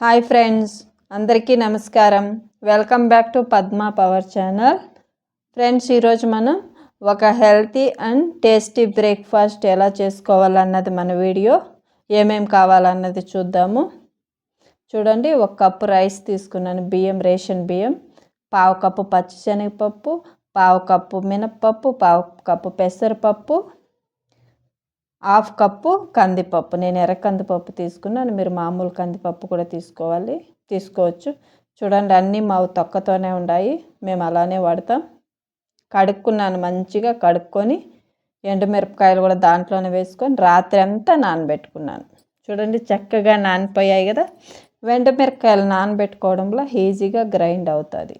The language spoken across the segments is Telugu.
హాయ్ ఫ్రెండ్స్ అందరికీ నమస్కారం. Welcome back to Padma power channel friends ఈరోజు మనం ఒక హెల్తీ అండ్ టేస్టీ బ్రేక్ఫాస్ట్ ఎలా చేసుకోవాలన్నది మన వీడియో ఏమేం కావాలన్నది చూద్దాము. చూడండి ఒక కప్పు రైస్ తీసుకున్నాను. బియ్యం రేషన్ బియ్యం. పావు కప్పు పచ్చిశనగపప్పు పావు కప్పు మినప్పప్పు పావు కప్పు పెసరపప్పు హాఫ్ కప్పు కందిపప్పు. నేను ఎర్ర కందిపప్పు తీసుకున్నాను. మీరు మామూలు కందిపప్పు కూడా తీసుకోవాలి. తీసుకోవచ్చు. చూడండి అన్నీ మావు తొక్కతోనే ఉన్నాయి మేము అలానే వాడతాం. కడుక్కున్నాను మంచిగా కడుక్కొని ఎండుమిరపకాయలు కూడా దాంట్లోనే వేసుకొని రాత్రి అంతా నానబెట్టుకున్నాను. చూడండి చక్కగా నానిపోయాయి కదా. ఎండుమిరపకాయలు నానబెట్టుకోవడంలో ఈజీగా గ్రైండ్ అవుతుంది.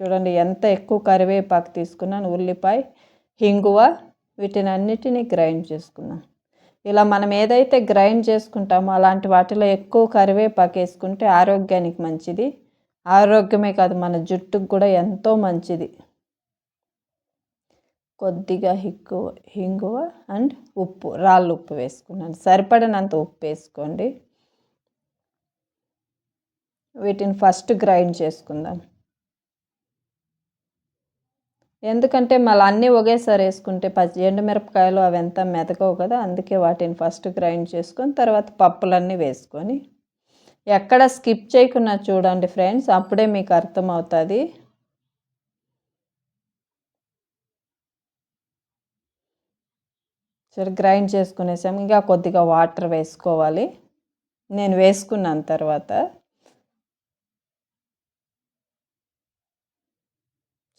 చూడండి ఎంత ఎక్కువ కరివేపాకు తీసుకున్నాను. ఉల్లిపాయ హింగువ వీటిని అన్నిటినీ గ్రైండ్ చేసుకున్నాం. ఇలా మనం ఏదైతే గ్రైండ్ చేసుకుంటామో అలాంటి వాటిలో ఎక్కువ కరివేపాకు వేసుకుంటే ఆరోగ్యానికి మంచిది. ఆరోగ్యమే కాదు మన జుట్టుకు కూడా ఎంతో మంచిది. కొద్దిగా హిక్కు హింగువ అండ్ ఉప్పు రాళ్ళు ఉప్పు వేసుకున్నాను. సరిపడినంత ఉప్పు వేసుకోండి. వీటిని ఫస్ట్ గ్రైండ్ చేసుకుందాం. ఎందుకంటే మళ్ళీ అన్నీ ఒకేసారి వేసుకుంటే పచ్చి ఎండుమిరపకాయలు అవి ఎంత మెదకవు కదా అందుకే వాటిని ఫస్ట్ గ్రైండ్ చేసుకొని తర్వాత పప్పులన్నీ వేసుకొని. ఎక్కడ స్కిప్ చేయకుండా చూడండి ఫ్రెండ్స్ అప్పుడే మీకు అర్థమవుతుంది. సరే గ్రైండ్ చేసుకునేసాం ఇంకా కొద్దిగా వాటర్ వేసుకోవాలి. నేను వేసుకున్నాను తర్వాత.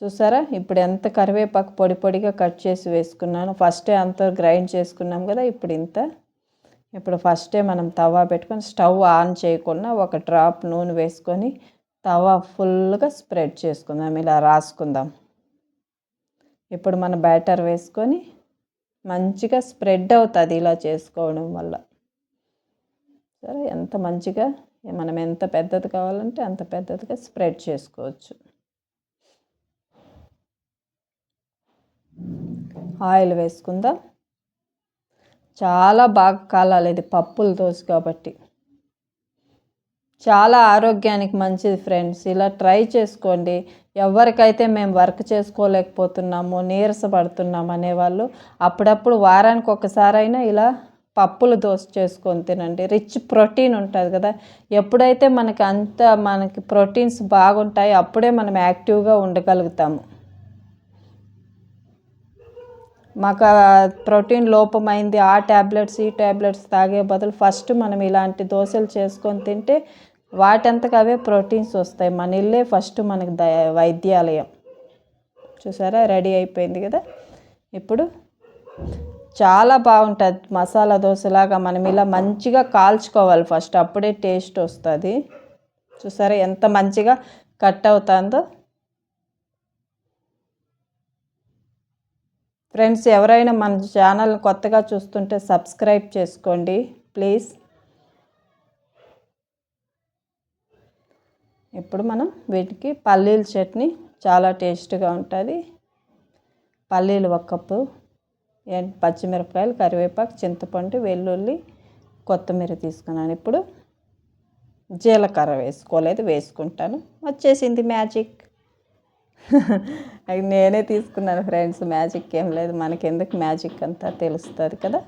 చూసారా? ఇప్పుడు ఎంత కరివేపాకు పొడి పొడిగా కట్ చేసి వేసుకున్నాను. ఫస్టే అంత గ్రైండ్ చేసుకున్నాం కదా ఇప్పుడు ఇంత. ఇప్పుడు ఫస్టే మనం తవా పెట్టుకొని స్టవ్ ఆన్ చేయకుండా ఒక డ్రాప్ నూనె వేసుకొని తవా ఫుల్గా స్ప్రెడ్ చేసుకుందాం. ఇలా రాసుకుందాం. ఇప్పుడు మన బ్యాటర్ వేసుకొని మంచిగా స్ప్రెడ్ అవుతుంది ఇలా చేసుకోవడం వల్ల. సరే ఎంత మంచిగా మనం ఎంత పెద్దది కావాలంటే అంత పెద్దదిగా స్ప్రెడ్ చేసుకోవచ్చు. ఆయిల్ వేసుకుందాం. చాలా బాగా కాలాలి ఇది పప్పుల దోశ కాబట్టి. చాలా ఆరోగ్యానికి మంచిది ఫ్రెండ్స్. ఇలా ట్రై చేసుకోండి. ఎవరికైతే మేము వర్క్ చేసుకోలేకపోతున్నాము నీరసపడుతున్నాము అనేవాళ్ళు అప్పుడప్పుడు వారానికి ఒకసారైనా ఇలా పప్పులు దోశ చేసుకొని తినండి. రిచ్ ప్రోటీన్ ఉంటుంది కదా. ఎప్పుడైతే మనకి అంత మనకి ప్రోటీన్స్ బాగుంటాయి అప్పుడే మనం యాక్టివ్గా ఉండగలుగుతాము. మాకు ప్రోటీన్ లోపమైంది. ఆ ట్యాబ్లెట్స్ ఈ ట్యాబ్లెట్స్ తాగే బదులు ఫస్ట్ మనం ఇలాంటి దోశలు చేసుకొని తింటే వాటంతకు అవే ప్రోటీన్స్ వస్తాయి. మన ఇల్లే ఫస్ట్ మనకి ద వైద్యాలయం. చూసారా? రెడీ అయిపోయింది కదా? ఇప్పుడు చాలా బాగుంటుంది. మసాలా దోశలాగా మనం ఇలా మంచిగా కాల్చుకోవాలి ఫస్ట్. అప్పుడే టేస్ట్ వస్తుంది. చూసారా? ఎంత మంచిగా కట్ అవుతుందో. ఫ్రెండ్స్ ఎవరైనా మన ఛానల్ కొత్తగా చూస్తుంటే సబ్స్క్రైబ్ చేసుకోండి ప్లీజ్ ఇప్పుడు మనం వీటికి పల్లీల చట్నీ చాలా టేస్ట్గా ఉంటుంది. పల్లీలు ఒక కప్పు పచ్చిమిరపకాయలు కరివేపాకు చింతపండు వెల్లుల్లి కొత్తిమీర తీసుకున్నాను. ఇప్పుడు జీలకర్ర వేసుకోలేదు వేసుకుంటాను. వచ్చేసింది మ్యాజిక్ అది నేనే తీసుకున్నాను ఫ్రెండ్స్. మ్యాజిక్ ఏం లేదు. మనకెందుకు మ్యాజిక్ అంతా తెలుస్తుంది కదా?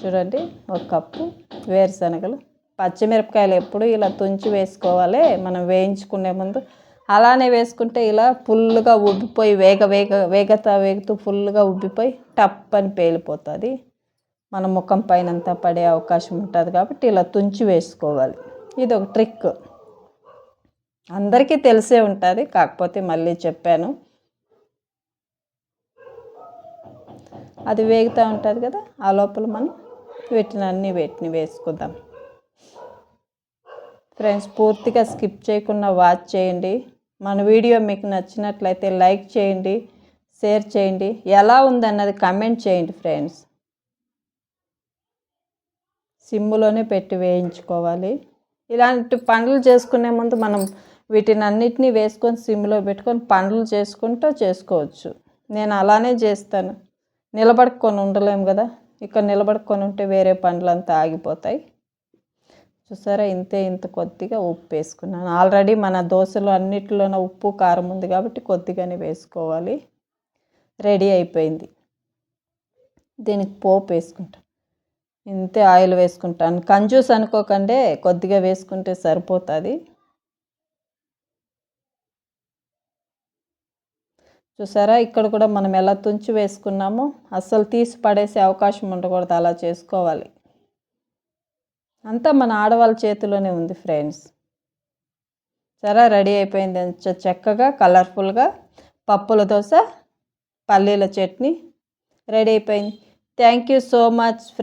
చూడండి ఒక కప్పు వేరుశనగలు. పచ్చిమిరపకాయలు ఎప్పుడు ఇలా తుంచి వేసుకోవాలి. మనం వేయించుకునే ముందు అలానే వేసుకుంటే ఇలా ఫుల్గా ఉబ్బిపోయి వేగ వేగ వేగతా వేగుతూ ఫుల్గా ఉబ్బిపోయి టప్ అని పేలిపోతుంది. మన ముఖం పైన అంతా పడే అవకాశం ఉంటుంది కాబట్టి ఇలా తుంచి వేసుకోవాలి. ఇది ఒక ట్రిక్. అందరికీ తెలిసే ఉంటుంది కాకపోతే మళ్ళీ చెప్పాను. అది వేగుతూ ఉంటుంది కదా ఆ లోపల మనం వీటిని అన్నీ వీటిని వేసుకుందాం. ఫ్రెండ్స్ పూర్తిగా స్కిప్ చేయకుండా వాచ్ చేయండి. మన వీడియో మీకు నచ్చినట్లయితే లైక్ చేయండి షేర్ చేయండి. ఎలా ఉందన్నది కమెంట్ చేయండి ఫ్రెండ్స్. సిమ్ములోనే పెట్టి వేయించుకోవాలి. ఇలాంటి పనులు చేసుకునే ముందు మనం వీటిని అన్నిటినీ వేసుకొని సిమ్లో పెట్టుకొని పండ్లు చేసుకుంటూ చేసుకోవచ్చు. నేను అలానే చేస్తాను. నిలబడుకొని ఉండలేము కదా? ఇక్కడ నిలబడుకొని ఉంటే వేరే పండ్లు అంతా ఆగిపోతాయి. చూసారా? ఇంతే ఇంత కొద్దిగా ఉప్పు వేసుకున్నాను. ఆల్రెడీ మన దోశలో అన్నిటిలోనూ ఉప్పు కారం ఉంది కాబట్టి కొద్దిగానే వేసుకోవాలి. రెడీ అయిపోయింది. దీనికి పోపు వేసుకుంటాను. ఇంతే ఆయిల్ వేసుకుంటాను. కంజూస్ అనుకోకండి కొద్దిగా వేసుకుంటే సరిపోతుంది. చూసారా? ఇక్కడ కూడా మనం ఎలా తుంచి వేసుకున్నామో అస్సలు తీసి పడేసే అవకాశం ఉండకూడదు అలా చేసుకోవాలి. అంతా మన ఆడవాళ్ళ చేతిలోనే ఉంది ఫ్రెండ్స్. సరే రెడీ అయిపోయింది చ- చక్కగా కలర్ఫుల్గా. పప్పుల దోశ పల్లీల చట్నీ రెడీ అయిపోయింది. Thank you so much friends